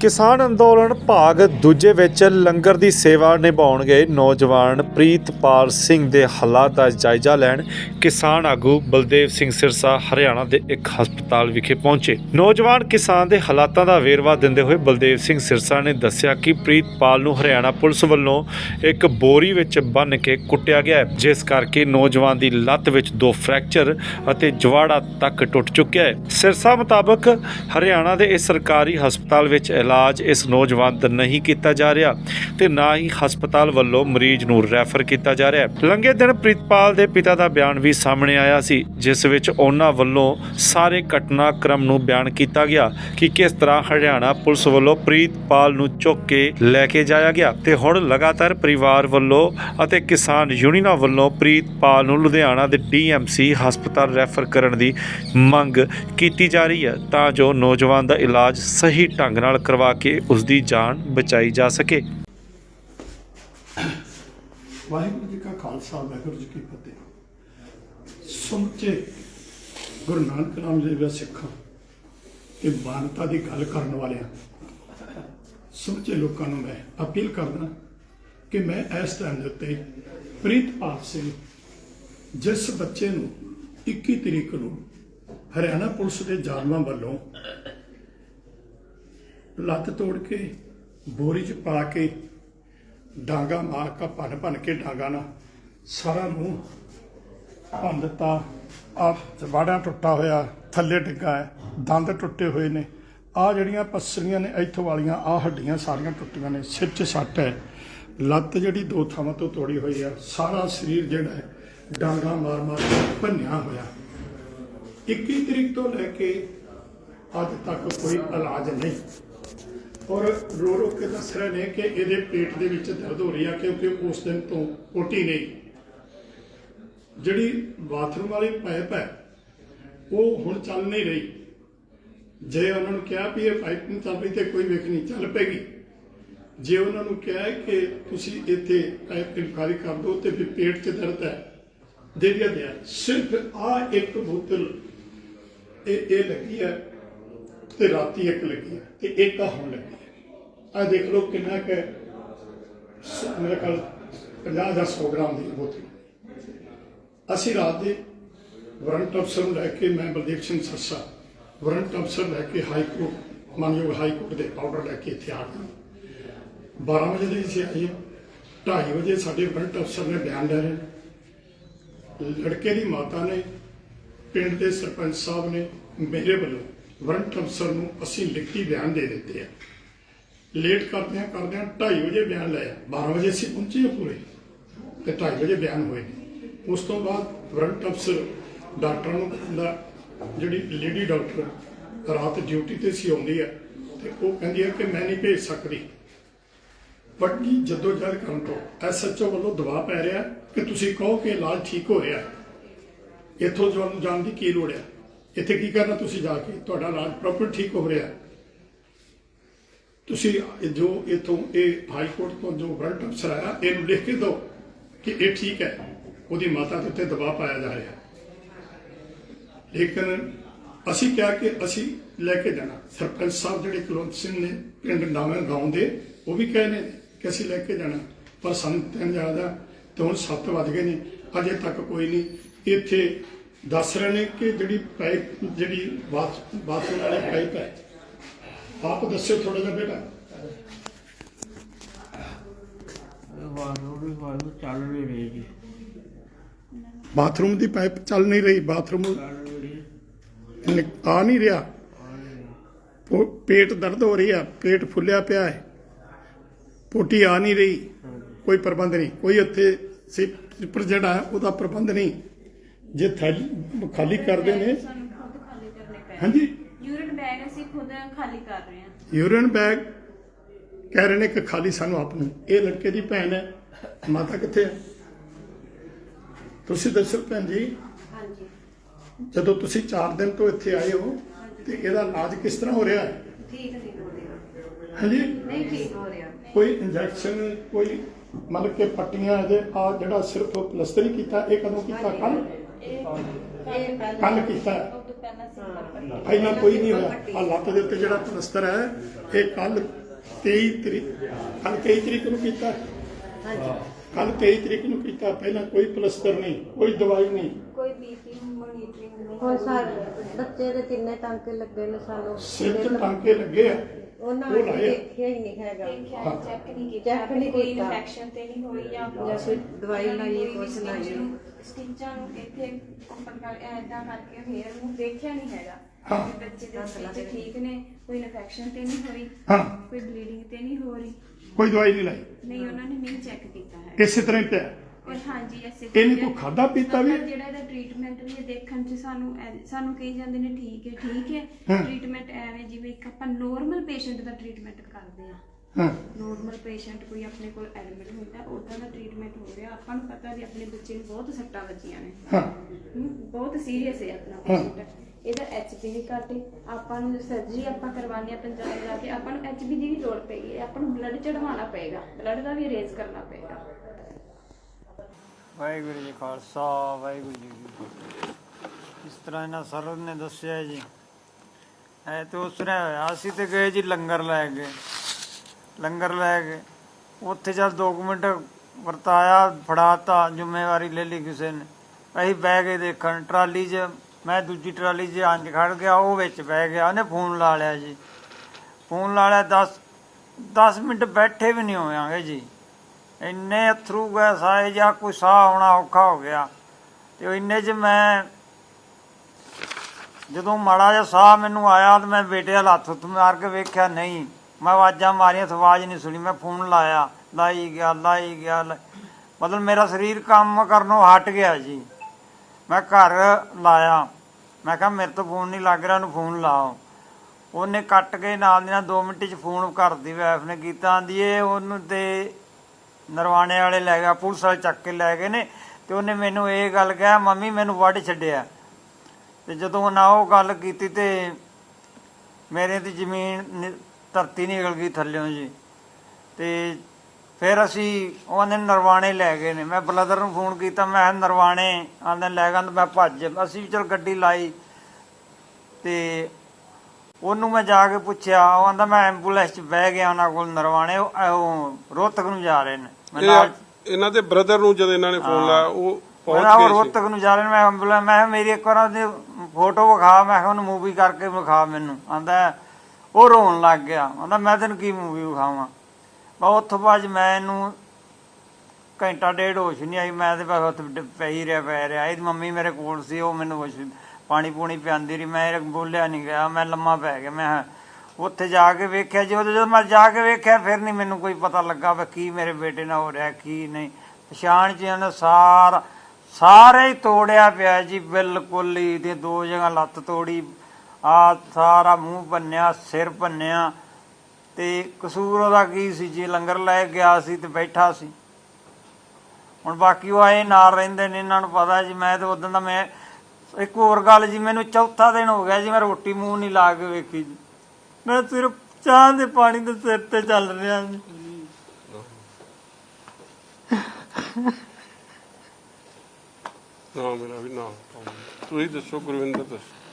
ਕਿਸਾਨ ਅੰਦੋਲਨ ਭਾਗ ਦੂਜੇ ਵਿੱਚ ਲੰਗਰ ਦੀ ਸੇਵਾ ਨਿਭਾਉਣ ਗਏ ਨੌਜਵਾਨ ਪ੍ਰੀਤਪਾਲ ਸਿੰਘ ਦੇ ਹਾਲਾਤ ਦਾ ਜਾਇਜ਼ਾ ਲੈਣ ਕਿਸਾਨ ਆਗੂ ਬਲਦੇਵ ਸਿੰਘ ਸਿਰਸਾ ਹਰਿਆਣਾ ਦੇ ਇੱਕ ਹਸਪਤਾਲ ਵਿਖੇ ਪਹੁੰਚੇ। ਨੌਜਵਾਨ ਕਿਸਾਨ ਦੇ ਹਾਲਾਤਾਂ ਦਾ ਵੇਰਵਾ ਦਿੰਦੇ ਹੋਏ ਬਲਦੇਵ ਸਿੰਘ ਸਿਰਸਾ ਨੇ ਦੱਸਿਆ ਕਿ ਪ੍ਰੀਤਪਾਲ ਨੂੰ ਹਰਿਆਣਾ ਪੁਲਿਸ ਵੱਲੋਂ ਇੱਕ ਬੋਰੀ ਵਿੱਚ ਬੰਨ੍ਹ ਕੇ ਕੁੱਟਿਆ ਗਿਆ ਜਿਸ ਕਰਕੇ ਨੌਜਵਾਨ ਦੀ ਲੱਤ ਵਿੱਚ ਦੋ ਫ੍ਰੈਕਚਰ ਅਤੇ ਜਵਾੜਾ ਤੱਕ ਟੁੱਟ ਚੁੱਕਿਆ ਹੈ। ਸਿਰਸਾ ਮੁਤਾਬਕ ਹਰਿਆਣਾ ਦੇ ਇਸ ਸਰਕਾਰੀ ਹਸਪਤਾਲ ਵਿੱਚ ਇਲਾਜ ਇਸ ਨੌਜਵਾਨ ਦਾ ਨਹੀਂ ਕੀਤਾ ਜਾ ਰਿਹਾ ਤੇ ਨਾ ਹੀ ਹਸਪਤਾਲ ਵੱਲੋਂ ਮਰੀਜ਼ ਨੂੰ ਰੈਫਰ ਕੀਤਾ ਜਾ ਰਿਹਾ ਹੈ। ਲੰਘੇ ਦਿਨ ਪ੍ਰੀਤਪਾਲ ਦੇ ਪਿਤਾ ਦਾ ਬਿਆਨ ਵੀ ਸਾਹਮਣੇ ਆਇਆ ਸੀ, ਜਿਸ ਵਿੱਚ ਉਹਨਾਂ ਵੱਲੋਂ ਸਾਰੇ ਘਟਨਾਕ੍ਰਮ ਨੂੰ ਬਿਆਨ ਕੀਤਾ ਗਿਆ ਕਿ ਕਿਸ ਤਰ੍ਹਾਂ ਹਰਿਆਣਾ ਪੁਲਿਸ ਵੱਲੋਂ ਪ੍ਰੀਤਪਾਲ ਨੂੰ ਚੁੱਕ ਕੇ ਲੈ ਕੇ ਜਾਇਆ ਗਿਆ ਤੇ ਹੁਣ ਲਗਾਤਾਰ ਪਰਿਵਾਰ ਵੱਲੋਂ ਅਤੇ ਕਿਸਾਨ ਯੂਨੀਅਨਾਂ ਵੱਲੋਂ ਪ੍ਰੀਤਪਾਲ ਨੂੰ ਲੁਧਿਆਣਾ ਦੇ ਡੀਐਮਸੀ ਹਸਪਤਾਲ ਰੈਫਰ ਕਰਨ ਦੀ ਮੰਗ ਕੀਤੀ ਜਾ ਰਹੀ ਹੈ ਤਾਂ ਜੋ ਨੌਜਵਾਨ ਦਾ ਇਲਾਜ ਸਹੀ ਢੰਗ ਨਾਲ ਕਰ ਕਰਵਾ ਕੇ ਉਸ ਦੀ ਜਾਨ ਬਚਾਈ ਜਾ ਸਕੇ। ਵਾਹਿਗੁਰੂ ਜੀ ਕਾ ਖਾਲਸਾ, ਵਾਹਿਗੁਰੂ ਜੀ ਕੀ ਫਤਿਹ। ਸਮੁੱਚੇ ਗੁਰੂ ਨਾਨਕ ਨਾਮ ਜੀ ਦੇ ਸਿੱਖਾਂ ਤੇ ਮਾਨਵਤਾ ਦੀ ਗੱਲ ਕਰਨ ਵਾਲਿਆਂ, ਸਮੁੱਚੇ ਲੋਕਾਂ ਨੂੰ ਮੈਂ ਅਪੀਲ ਕਰਦਾ ਕਿ ਮੈਂ ਇਸ ਟਾਈਮ ਦੇ ਉੱਤੇ ਪ੍ਰੀਤਪਾਲ ਸਿੰਘ ਜਿਸ ਬੱਚੇ ਨੂੰ 21 ਤਰੀਕ ਨੂੰ ਹਰਿਆਣਾ ਪੁਲਿਸ ਦੇ ਜਾਨਵਾਂ ਵੱਲੋਂ ਲੱਤ ਤੋੜ ਕੇ, ਬੋਰੀ 'ਚ ਪਾ ਕੇ, ਡਾਂਗਾ ਮਾਰ ਕੇ, ਭੰਨ ਭੰਨ ਕੇ ਡਾਂਗਾ ਨਾਲ ਸਾਰਾ ਮੂੰਹ ਭੰਨ ਦਿੱਤਾ। ਆ ਜਵਾੜਾ ਟੁੱਟਾ ਹੋਇਆ, ਥੱਲੇ ਡਿੱਗਾ ਹੈ, ਦੰਦ ਟੁੱਟੇ ਹੋਏ ਨੇ। ਆ ਜਿਹੜੀਆਂ ਪਸਲੀਆਂ ਨੇ, ਇੱਥੋਂ ਵਾਲੀਆਂ ਆ ਹੱਡੀਆਂ ਸਾਰੀਆਂ ਟੁੱਟੀਆਂ ਨੇ, ਸਿਰ 'ਚ ਸੱਟ ਹੈ। ਲੱਤ ਜਿਹੜੀ ਦੋ ਥਾਵਾਂ ਤੋਂ ਤੋੜੀ ਹੋਈ ਆ ਸਾਰਾ ਸਰੀਰ ਜਿਹੜਾ ਹੈ, ਡਾਂਗਾ ਮਾਰ ਮਾਰ ਕੇ ਭੰਨਿਆ ਹੋਇਆ। 21 ਤਰੀਕ ਤੋਂ ਲੈ ਕੇ ਅੱਜ ਤੱਕ ਕੋਈ ਇਲਾਜ ਨਹੀਂ। ਔਰ ਰੋ ਰੋ ਕੇ ਦੱਸ ਰਹੇ ਨੇ ਕਿ ਇਹਦੇ ਪੇਟ ਦੇ ਵਿੱਚ ਦਰਦ ਹੋ ਰਹੀ ਆ ਕਿਉਂਕਿ ਉਸ ਦਿਨ ਤੋਂ ਪੋਟੀ ਨਹੀਂ। ਜਿਹੜੀ ਬਾਥਰੂਮ ਵਾਲੀ ਪਾਈਪ ਹੈ, ਉਹ ਹੁਣ ਚੱਲ ਨਹੀਂ ਰਹੀ। ਜੇ ਉਹਨਾਂ ਨੂੰ ਕਿਹਾ ਵੀ ਇਹ ਪਾਈਪ ਨਹੀਂ ਚੱਲ ਰਹੀ ਤੇ ਕੋਈ ਵੇਖ ਨਹੀਂ, ਚੱਲ ਪੈਗੀ ਜੇ ਉਹਨਾਂ ਨੂੰ ਕਿਹਾ ਕਿ ਤੁਸੀਂ ਇੱਥੇ ਪਾਈਪ ਇਨਕਾਰੀ ਕਰ ਦਿਓ ਤੇ ਵੀ ਪੇਟ 'ਚ ਦਰਦ ਹੈ, ਦੇ ਦਿਆ ਸਿਰਫ ਆ ਇੱਕ ਬੋਤਲ ਇਹ ਇਹ ਲੱਗੀ ਹੈ ਤੇ ਰਾਤੀ ਇੱਕ ਲੱਗੀ ਹੈ ਤੇ ਇੱਕ ਹੁਣ ਲੱਗੀ ਹੈ। ਆ ਦੇਖ ਲਓ ਕਿੰਨਾ ਕੁ ਹੈ। ਸ- ਮੇਰੇ ਕੋਲ 50 100 ਗ੍ਰਾਮ ਦੀ ਬੋਤਲ। ਅਸੀਂ ਰਾਤ ਦੇ ਵਰੰਟ ਅਫਸਰ ਨੂੰ ਲੈ ਕੇ ਮੈਂ ਬਲਦੇਵ ਸਿੰਘ ਸਰਸਾ ਵਰੰਟ ਅਫਸਰ ਲੈ ਕੇ ਹਾਈ ਕੋਰਟ, ਮਾਨਯੋਗ ਹਾਈ ਕੋਰਟ ਦੇ ਆਰਡਰ ਲੈ ਕੇ ਇੱਥੇ ਆ ਗਏ। 12 ਵਜੇ ਦੀ ਅਸੀਂ ਆਏ 2:30 ਵਜੇ ਸਾਡੇ ਵਰੰਟ ਅਫਸਰ ਨੇ ਬਿਆਨ ਲੈ ਰਹੇ ਲੜਕੇ ਦੀ ਮਾਤਾ ਨੇ, ਪਿੰਡ ਦੇ ਸਰਪੰਚ ਸਾਹਿਬ ਨੇ, ਮੇਰੇ ਵੱਲੋਂ ਵਾਰੰਟ ਅਫਸਰ ਨੂੰ ਅਸੀਂ ਲਿਖਤੀ ਬਿਆਨ ਦੇ ਦਿੱਤੇ ਆ। ਲੇਟ ਕਰਦਿਆਂ ਕਰਦਿਆਂ 2:30 ਵਜੇ ਬਿਆਨ ਲਿਆ 12 ਵਜੇ ਅਸੀਂ ਪਹੁੰਚੇ ਹਾਂ ਪੂਰੇ ਤੇ 2:30 ਵਜੇ ਬਿਆਨ ਹੋਏ। ਨੇ। ਉਸ ਤੋਂ ਬਾਅਦ ਵਾਰੰਟ ਅਫਸਰ ਡਾਕਟਰ ਨੂੰ ਦਾ ਜਿਹੜੀ ਲੇਡੀ ਡਾਕਟਰ ਰਾਤ ਡਿਊਟੀ ਤੇ ਸੀ ਆਉਂਦੀ ਹੈ ਤੇ ਉਹ ਕਹਿੰਦੀ ਹੈ ਕਿ ਮੈਂ ਨਹੀਂ ਭੇਜ ਸਕਦੀ। ਵੱਡੀ ਜਦੋਜਹਿਦ ਕਰਨ ਤੋਂ ਐਸਐਚਓ ਵੱਲੋਂ ਦਬਾਅ ਪੈ ਰਿਹਾ ਕਿ ਤੁਸੀਂ ਕਹੋ ਕਿ ਇਲਾਜ ਠੀਕ ਹੋ ਰਿਹਾ। ਇੱਥੋਂ ਜਾਣ ਜਾਣ ਦੀ ਕੀ ਲੋੜ ਹੈ ਇੱਥੇ ਕੀ ਕਰਨਾ ਤੁਸੀਂ ਜਾ ਕੇ? ਤੁਹਾਡਾ ਇਲਾਜ ਪ੍ਰੋਪਰ ਠੀਕ ਹੋ ਰਿਹਾ। ਤੁਸੀਂ ਜੋ ਇਥੋਂ ਇਹ ਹਾਈ ਕੋਰਟ ਤੋਂ ਜੋ ਵਾਰੰਟ ਅਫਸਰ ਆਇਆ, ਇਹਨੂੰ ਲਿਖ ਕੇ ਦਿਓ ਕਿ ਇਹ ਠੀਕ ਹੈ। ਉਹਦੀ ਮਾਤਾ ਦੇ ਉੱਤੇ ਦਬਾਅ ਪਾਇਆ ਜਾ ਰਿਹਾ। ਲੇਕਿਨ ਅਸੀਂ ਕਿਹਾ ਕਿ ਅਸੀਂ ਲੈ ਕੇ ਜਾਣਾ। ਸਰਪੰਚ ਸਾਹਿਬ ਜਿਹੜੇ ਕੁਲਵੰਤ ਸਿੰਘ ਨੇ ਪਿੰਡ ਨਾਵੇਂ ਗਾਉਂ ਦੇ, ਉਹ ਵੀ ਕਹੇ ਨੇ ਕਿ ਅਸੀਂ ਲੈ ਕੇ ਜਾਣਾ। ਪਰ ਸਾਨੂੰ ਟਾਈਮ ਜ਼ਿਆਦਾ ਤੇ ਹੁਣ 7 ਵੱਜ ਗਏ ਨੇ। ਅਜੇ ਤੱਕ ਕੋਈ ਨਹੀਂ। ਇੱਥੇ ਦੱਸ ਰਹੇ ਨੇ ਕਿ ਜਿਹੜੀ ਪਾਈਪ ਜਿਹੜੀ ਬਾਥ ਬਾਥਰੂਮ ਵਾਲੀ ਪਾਈਪ ਹੈ ਆਪ ਦੱਸਿਓ ਥੋੜਾ ਜਿਹਾ ਬੇਟਾ। ਵਾਹਿਗੁਰੂ ਵਾਹਿਗੁਰੂ ਚੱਲ ਨਹੀਂ ਰਹੀ ਜੀ। ਬਾਥਰੂਮ ਦੀ ਪਾਈਪ ਚੱਲ ਨਹੀਂ ਰਹੀ ਬਾਥਰੂਮ ਆ ਨਹੀਂ ਰਿਹਾ। ਪੇਟ ਦਰਦ ਹੋ ਰਹੀ ਆ ਪੇਟ ਫੁੱਲਿਆ ਪਿਆ ਹੈ। ਪੋਟੀ ਆ ਨਹੀਂ ਰਹੀ ਕੋਈ ਪ੍ਰਬੰਧ ਨਹੀਂ। ਕੋਈ ਉੱਥੇ ਸਿਪਰ ਜਿਹੜਾ ਉਹਦਾ ਪ੍ਰਬੰਧ ਨਹੀਂ। ਜੇ ਥੈਲੀ ਖਾਲੀ ਕਰਦੇ ਨੇ। ਸਾਨੂੰ ਖੁਦ ਖਾਲੀ ਕਰਨੇ ਪੈ ਹਾਂਜੀ। ਯੂਰਿਨ ਬੈਗ ਅਸੀਂ ਖੁਦ ਖਾਲੀ ਕਰ ਰਹੇ ਹਾਂ। ਯੂਰੀਨ ਬੈਗ ਕਹਿ ਰਹੇ ਨੇ ਕਿ ਖਾਲੀ ਸਾਨੂੰ ਆਪ ਨੂੰ। ਇਹ ਲੜਕੇ ਦੀ ਭੈਣ ਹੈ। ਮਾਤਾ ਕਿੱਥੇ ਹੈ? ਤੁਸੀਂ ਦੱਸੋ ਭੈਣ ਜੀ। ਹਾਂਜੀ। ਜਦੋਂ ਤੁਸੀਂ 4 ਦਿਨ ਤੋਂ ਇੱਥੇ ਆਏ ਹੋ ਤੇ ਇਹਦਾ ਇਲਾਜ ਕਿਸ ਤਰ੍ਹਾਂ ਹੋ ਰਿਹਾ ਹੈ? ਠੀਕ ਠੀਕ ਹੋ ਰਿਹਾ। ਹਾਂਜੀ। ਨਹੀਂ ਠੀਕ ਹੋ ਰਿਹਾ। ਕੋਈ ਇੰਜੈਕਸ਼ਨ ਕੋਈ ਮਤਲਬ ਕਿ ਪੱਟੀਆਂ ਇਹਦੇ ਆ ਜਿਹੜਾ ਸਿਰਫ ਪਲਸਤਰ ਹੀ ਕੀਤਾ ਇਹ ਕਦੋਂ ਕੀਤਾ ਕੱਲ ਕੱਲ ਕੀਤਾ। ਪਹਿਲਾਂ ਕੋਈ ਨਹੀਂ ਹੋਇਆ। ਆ ਲੱਤ ਦੇ ਉੱਤੇ ਜਿਹੜਾ ਪਲਸਤਰ ਹੈ ਇਹ ਕੱਲ 23 ਤਰੀਕ ਕੱਲ 23 ਤਰੀਕ ਨੂੰ ਕੀਤਾ। ਕੱਲ 23 ਤਰੀਕ ਨੂੰ ਕੀਤਾ। ਪਹਿਲਾਂ ਕੋਈ ਪਲਸਤਰ ਨਹੀਂ ਕੋਈ ਦਵਾਈ ਨਹੀਂ। ਕੋਈ ਬੀਪੀ ਮੋਨੀਟਰਿੰਗ ਨਹੀਂ ਹੁਣ ਸਾਡੇ ਬੱਚੇ ਦੇ ਕਿੰਨੇ ਟਾਂਕੇ ਲੱਗੇ ਨੇ ਸਾਨੂੰ? ਸਿਰ ਟਾਂਕੇ ਲੱਗੇ ਆ। ਉਹਨਾਂ ਉਹ ਨੇ। ਦੇਖਿਆ ਹੀ ਨਹੀਂ ਹੈਗਾ। ਚੈੱਕ ਨਹੀਂ ਕੀਤਾ। ਕੋਈ। ਇਨਫੈਕਸ਼ਨ ਤੇ ਨਹੀਂ ਹੋਈ ਜਾਂ ਕੋਈ ਦਵਾਈ ਲਾਈ, ਵੀ ਸਟਿਚਾਂ ਨੂੰ ਇੱਥੇ ਓਪਨ ਕਰ ਐਦਾਂ ਕਰਕੇ ਹੇਅਰ ਨੂੰ ਦੇਖਿਆ ਨਹੀਂ ਹੈਗਾ। ਹਾਂ। ਵੀ ਬੱਚੇ ਦੇ ਸਟਿਚ ਠੀਕ ਨੇ ਕੋਈ ਇਨਫੈਕਸ਼ਨ ਤੇ ਨਹੀਂ ਹੋਈ ਹਾਂ। ਕੋਈ ਬਲੀਡਿੰਗ ਤੇ ਨਹੀਂ ਹੋ ਰਹੀ। ਕੋਈ ਦਵਾਈ ਨਹੀਂ ਲਾਈ। ਨਹੀਂ ਉਹਨਾਂ ਨੇ ਨਹੀਂ ਚੈੱਕ ਕੀਤਾ ਹੈ ਇਸੇ ਤਰ੍ਹਾਂ ਹੀ ਪਿਆ। ਔਰ ਹਾਂਜੀ ਐਸੇ ਇਹਨੇ ਕੋਈ ਖਾਦਾ ਪੀਤਾ ਵੀ? ਮਤਲਬ ਜਿਹੜਾ ਇਹਦਾ ਟ੍ਰੀਟਮੈਂਟ ਵੀ ਇਹ ਦੇਖਣ ਚ ਸਾਨੂੰ ਐ- ਸਾਨੂੰ ਕਹੀ ਜਾਂਦੇ ਨੇ ਠੀਕ ਹੈ ਠੀਕ ਹੈ। ਹਾਂ। ਟ੍ਰੀਟਮੈਂਟ ਐਵੇਂ ਜਿਵੇਂ ਇੱਕ ਆਪਾਂ ਨੋਰਮਲ ਪੇਸ਼ੈਂਟ ਦਾ ਟ੍ਰੀਟਮੈਂਟ ਕਰਦੇ ਆ ਹਾਂ। ਨੋਰਮਲ ਪੇਸ਼ੈਂਟ ਕੋਈ ਆਪਣੇ ਕੋਲ ਐਡਮਿਟ ਹੁੰਦਾ ਉਹਦਾ ਦਾ ਟ੍ਰੀਟਮੈਂਟ ਹੋ ਰਿਹਾ। ਆਪਾਂ ਨੂੰ ਪਤਾ ਵੀ ਆਪਣੇ ਬੱਚੇ ਨੂੰ ਬਹੁਤ ਸੱਟਾਂ ਵੱਜੀਆਂ ਨੇ। ਹਾਂ। ਹਮ, ਬਹੁਤ ਸੀਰੀਅਸ ਹੈ ਆਪਣਾ ਪੇਸ਼ੈਂਟ ਇਹਦਾ ਐਚਪੀ ਵੀ ਘੱਟ ਹੈ। ਆਪਾਂ ਨੂੰ ਸਰਜਰੀ ਆਪਾਂ ਕਰਵਾਉਂਦੇ ਆ ਪੰਜਾਬ ਜਾ ਕੇ ਆਪਾਂ ਨੂੰ ਐਚਪੀ ਦੀ ਵੀ ਲੋੜ ਪਏਗੀ ਆਪਾਂ ਨੂੰ ਬਲੱਡ ਚੜਵਾਉਣਾ ਪਏਗਾ। ਬਲੱਡ ਦਾ ਵੀ ਅਰੇਂਜ ਕਰਨਾ ਪਏਗਾ। ਵਾਹਿਗੁਰੂ ਜੀ ਖਾਲਸਾ ਵਾਹਿਗੁਰੂ ਜੀ ਕੀ ਫਤਿਹ। ਇਸ ਤਰ੍ਹਾਂ ਇਹਨਾਂ ਸਰਦ ਨੇ ਦੱਸਿਆ ਜੀ। ਐ ਤੇ ਉਸ ਤਰ੍ਹਾਂ ਹੋਇਆ। ਅਸੀਂ ਤੇ ਗਏ ਜੀ ਲੰਗਰ ਲੈ ਕੇ। ਲੰਗਰ ਲੈ ਗਏ। ਉੱਥੇ ਜਦ 2 ਮਿੰਟ ਵਰਤਾਇਆ, ਫੜਾਤਾ, ਜ਼ਿੰਮੇਵਾਰੀ ਲੈ ਲਈ ਕਿਸੇ ਨੇ। ਅਸੀਂ ਬਹਿ ਗਏ ਦੇਖਣ, ਟਰਾਲੀ 'ਚ ਮੈਂ ਦੂਜੀ ਟਰਾਲੀ 'ਚ ਅੰਜ ਖੜ ਗਿਆ, ਉਹ ਵਿੱਚ ਬਹਿ ਗਿਆ, ਉਹਨੇ ਫੋਨ ਲਾ ਲਿਆ ਜੀ। ਫੋਨ ਲਾ ਲਿਆ 10 10 ਮਿੰਟ ਬੈਠੇ ਵੀ ਨਹੀਂ ਹੋਵਾਂਗੇ ਜੀ। ਇੰਨੇ ਅਥਰੂ ਗਏ ਸਾਏ ਜਾਂ ਕੋਈ ਸਾਹ ਆਉਣਾ ਔਖਾ ਹੋ ਗਿਆ। ਤੇ ਇੰਨੇ 'ਚ ਮੈਂ ਜਦੋਂ ਮਾੜਾ ਜਿਹਾ ਸਾਹ ਮੈਨੂੰ ਆਇਆ ਤੇ ਮੈਂ ਬੇਟੇ ਦਾ ਹੱਥ ਉੱਤ ਮਾਰ ਕੇ ਵੇਖਿਆ, ਨਹੀਂ। ਮੈਂ ਆਵਾਜ਼ਾਂ ਮਾਰੀਆਂ ਤੇ ਆਵਾਜ਼ ਨਹੀਂ ਸੁਣੀ, ਮੈਂ ਫੋਨ ਲਾਇਆ, ਲਾਈ ਗਿਆ ਲਾਈ ਗਿਆ ਮਤਲਬ ਮੇਰਾ ਸਰੀਰ ਕੰਮ ਕਰਨੋਂ ਹਟ ਗਿਆ ਜੀ। ਮੈਂ ਘਰ ਲਾਇਆ। ਮੈਂ ਕਿਹਾ ਮੇਰੇ ਤੋਂ ਫੋਨ ਨਹੀਂ ਲੱਗ ਰਿਹਾ, ਉਹਨੂੰ ਫੋਨ ਲਾਓ। ਉਹਨੇ ਕੱਟ ਕੇ ਨਾਲ ਦੀ ਨਾਲ 2 ਮਿੰਟ ਚ ਫੋਨ ਘਰ ਦੀ ਵਾਈਫ ਨੇ ਕੀਤਾ, ਆਂਦੀ ਏ ਉਹਨੂੰ ਤੇ ਨਰਵਾਣੇ ਵਾਲੇ ਲੈ ਗਿਆ, ਪੁਲਿਸ ਵਾਲੇ ਚੱਕ ਕੇ ਲੈ ਗਏ ਨੇ ਤੇ ਉਹਨੇ ਮੈਨੂੰ ਇਹ ਗੱਲ ਕਿਹਾ, ਮੰਮੀ, ਮੈਨੂੰ ਵੱਢ ਛੱਡਿਆ। ਤੇ ਜਦੋਂ ਉਹਨਾਂ ਉਹ ਗੱਲ ਕੀਤੀ ਤੇ ਮੇਰੇ ਦੀ ਜ਼ਮੀਨ ਨਿ- ਧਰਤੀ ਨਿਕਲ ਗਈ ਥੱਲਿਓਂ ਜੀ। ਤੇ ਫਿਰ ਅਸੀਂ ਉਹਨੇ ਨਰਵਾਣੇ ਲੈ ਗਏ ਨੇ। ਮੈਂ ਬਲਦਰ ਨੂੰ ਫੋਨ ਕੀਤਾ ਮੈਂ ਨਰਵਾਣੇ ਆਂਦੇ ਲੈ ਤੇ ਮੈਂ ਭੱਜ ਅਸੀਂ ਵੀ ਚਲ ਗੱਡੀ ਲਾਈ ਤੇ ਉਹਨੂੰ ਮੈਂ ਜਾ ਕੇ ਪੁੱਛਿਆ ਉਹ ਆਂਦਾ ਮੈਂ ਐਂਬੂਲੈਂਸ 'ਚ ਬਹਿ ਗਿਆ ਉਹਨਾਂ ਕੋਲ ਨਰਵਾਣੇ ਉਹ ਰੋਹਤਕ ਨੂੰ ਜਾ ਰਹੇ ਨੇ। ਮੈਂ ਨਾਲ ਇਹ ਇਹਨਾਂ ਦੇ ਬ੍ਰਦਰ ਨੂੰ ਜਦੋਂ ਇਹਨਾਂ ਨੇ ਫੋਨ ਲਾਇਆ ਉਹ ਪਹੁੰਚ ਗਏ ਸੀ। ਰੋਹਤਕ ਨੂੰ ਜਾ ਰਹੇ ਨੇ। ਮੈਂ ਐਂਬੂਲੈਂਸ ਮੈਂ ਮੇਰੀ ਇੱਕ ਵਾਰ ਉਹਦੀ ਫੋਟੋ ਵਿਖਾ ਮੈਂ ਕਿਹਾ ਉਹਨੂੰ ਮੂਵੀ ਕਰਕੇ ਵਿਖਾ ਮੈਨੂੰ। ਆਂਦਾ ਉਹ ਰੋਣ ਲੱਗ ਗਿਆ। ਆਂਦਾ ਮੈਂ ਤੈਨੂੰ ਕੀ ਮੂਵੀ ਵਿਖਾਵਾਂ? ਬਾ ਉੱਥੋਂ ਬਾਅਦ ਮੈਂ ਇਹਨੂੰ ਘੰਟਾ ਡੇਢ ਹੋਸ਼ ਨਹੀਂ ਆਈ। ਮੈਂ ਤੇ ਬਸ ਉੱਥੇ ਡ- ਪੈ ਹੀ ਰਿਹਾ, ਪੈ ਰਿਹਾ। ਇਹਦੀ ਮੰਮੀ ਮੇਰੇ ਕੋਲ ਸੀ, ਉਹ ਮੈਨੂੰ ਕੁਛ ਪਾਣੀ ਪੂਣੀ ਪਿਆਂਦੀ ਰਹੀ। ਮੈਂ ਇਹ ਬੋਲਿਆ ਨਹੀਂ ਗਿਆ। ਮੈਂ ਲੰਮਾ ਪੈ ਗਿਆ। ਮੈਂ ਉੱਥੇ ਜਾ ਕੇ ਵੇਖਿਆ, ਜਦੋਂ ਜਦੋਂ ਮੈਂ ਜਾ ਕੇ ਵੇਖਿਆ, ਫਿਰ ਨਹੀਂ ਮੈਨੂੰ ਕੋਈ ਪਤਾ ਲੱਗਾ ਵੀ ਕੀ ਮੇਰੇ ਬੇਟੇ ਨਾਲ ਹੋ ਰਿਹਾ, ਕੀ ਨਹੀਂ। ਪਛਾਣ ਚ ਉਹਨੇ ਸਾਰਾ, ਸਾਰੇ ਹੀ ਤੋੜਿਆ ਪਿਆ ਜੀ, ਬਿਲਕੁਲ ਹੀ। ਤੇ ਦੋ ਜਗ੍ਹਾ ਲੱਤ ਤੋੜੀ। ਆ ਸਾਰਾ ਮੂੰਹ ਭੰਨਿਆ, ਸਿਰ ਭੰਨਿਆ ਤੇ ਕਸੂਰ ਉਹਦਾ ਕੀ ਸੀ? ਜੀ ਲੰਗਰ ਲੈ ਗਿਆ ਸੀ ਤੇ ਬੈਠਾ ਸੀ। ਹੁਣ ਬਾਕੀ ਉਹ ਆਏ ਨਾਲ ਰਹਿੰਦੇ ਨੇ, ਇਹਨਾਂ ਨੂੰ ਪਤਾ ਜੀ, ਮੈਂ ਤੇ ਉਦੋਂ ਦਾ ਮੈਂ ਇੱਕ ਹੋਰ ਗੱਲ ਜੀ, ਮੈਨੂੰ ਚੌਥਾ ਦਿਨ ਹੋ ਗਿਆ ਜੀ, ਮੈਂ ਰੋਟੀ ਮੂੰਹ ਨਹੀਂ ਲਾ ਕੇ ਵੇਖੀ ਜੀ। ਮੈਂ ਸਿਰਫ ਚਾਹ ਦੇ ਪਾਣੀ ਦੇ ਸਿਰ ਤੇ ਚੱਲ ਰਿਹਾ ਜੀ। ਨਾ ਮੇਰਾ ਵੀ ਨਾ ਤੁਸੀਂ ਦੱਸੋ ਗੁਰਵਿੰਦਰ ਦੱਸੋ।